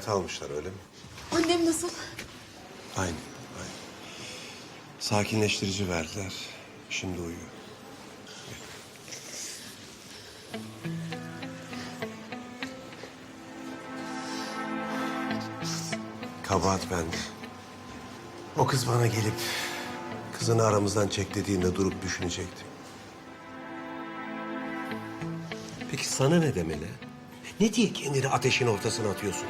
Ameliyata almışlar öyle mi? Annem nasıl? Aynı, aynı. Sakinleştirici verdiler. Şimdi uyuyor. Kabahat bende. O kız bana gelip kızını aramızdan çek dediğinde durup düşünecektim. Peki sana ne demeli? Ne diye kendini ateşin ortasına atıyorsun?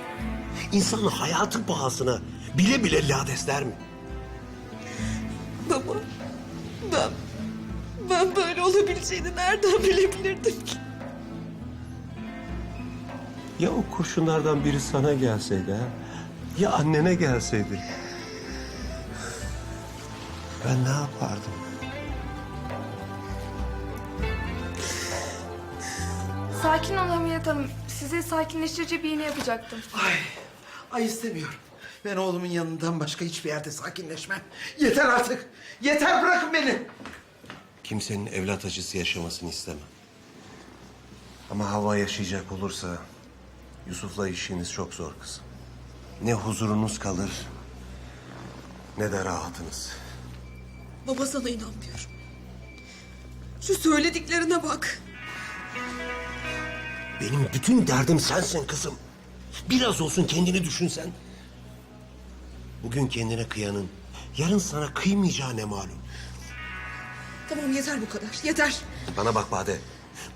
İnsanın hayatı pahasına bile bile lades der mi? Baba, ben... Ben böyle olabileceğini nereden bilebilirdim ki? Ya o kurşunlardan biri sana gelseydi ha? Ya annene gelseydi? Ben ne yapardım? Sakin ol Hamiyet Hanım. Size sakinleştirici bir iğne yapacaktım. Ay, ay istemiyorum. Ben oğlumun yanından başka hiçbir yerde sakinleşmem. Yeter artık. Yeter bırakın beni. Kimsenin evlat acısı yaşamasını istemem. Ama hava yaşayacak olursa Yusuf'la işiniz çok zor kızım. Ne huzurunuz kalır ne de rahatınız. Baba sana inanmıyorum. Şu söylediklerine bak. Benim bütün derdim sensin kızım. Biraz olsun kendini düşünsen. Bugün kendine kıyanın, yarın sana kıymayacağı ne malum. Tamam yeter bu kadar, yeter. Bana bak Bade,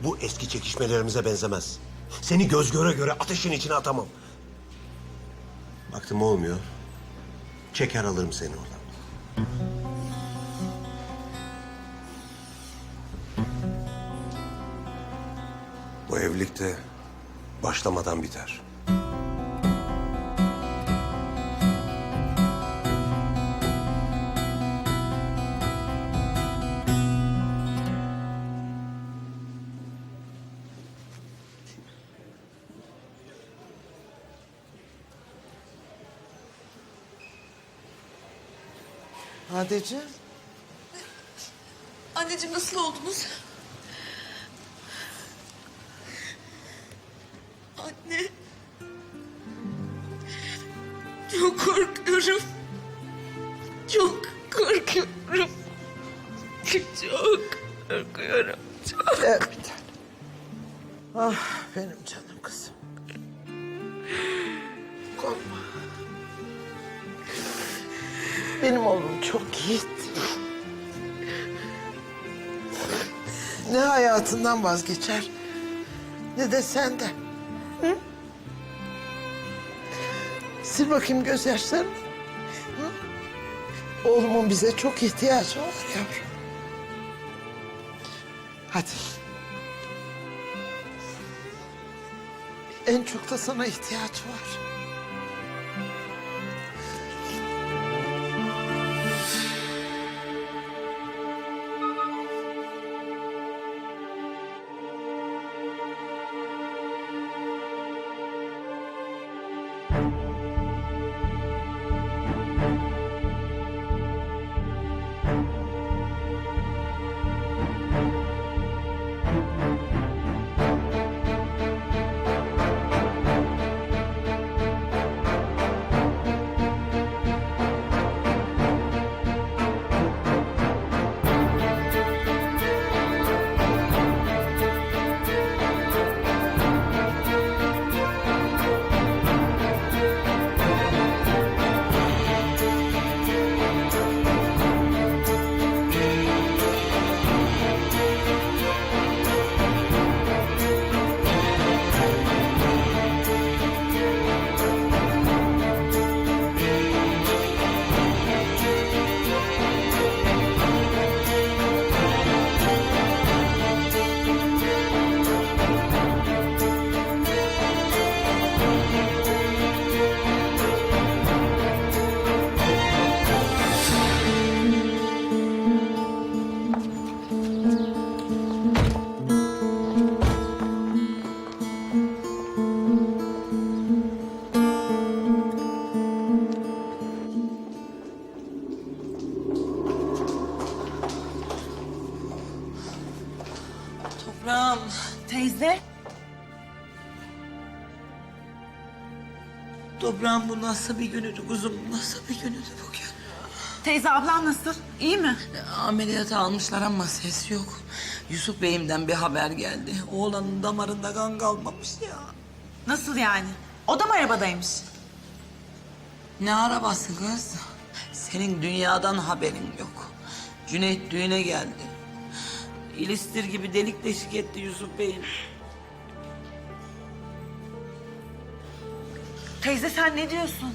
bu eski çekişmelerimize benzemez. Seni göz göre göre ateşin içine atamam. Baktım olmuyor, çeker alırım seni oradan. Bu evlilik de başlamadan biter. Adeciğim. Anneciğim nasıl oldunuz? Anne. Çok korkuyorum. Çok korkuyorum. Çok korkuyorum. Çok. Gel bir tane. Ah benim canım kızım. Korkma. Benim oğlum çok yiğit. Ne hayatından vazgeçer ne de senden. Sil bakayım gözyaşlarını. Hı? Oğlumun bize çok ihtiyacı var yavrum. Hadi. En çok da sana ihtiyacı var. Toprağım, teyze. Toprağın bu nasıl bir günüdü kuzum? Nasıl bir günüdü bugün? Teyze ablam nasıl? İyi mi? Ameliyat almışlar ama ses yok. Yusuf Bey'imden bir haber geldi. Oğlanın damarında kan kalmamış ya. Nasıl yani? O da mı arabadaymış? Ne arabası kız? Senin dünyadan haberin yok. Cüneyt düğüne geldi. İlistir gibi delik deşik etti Yusuf Bey'im. Teyze sen ne diyorsun?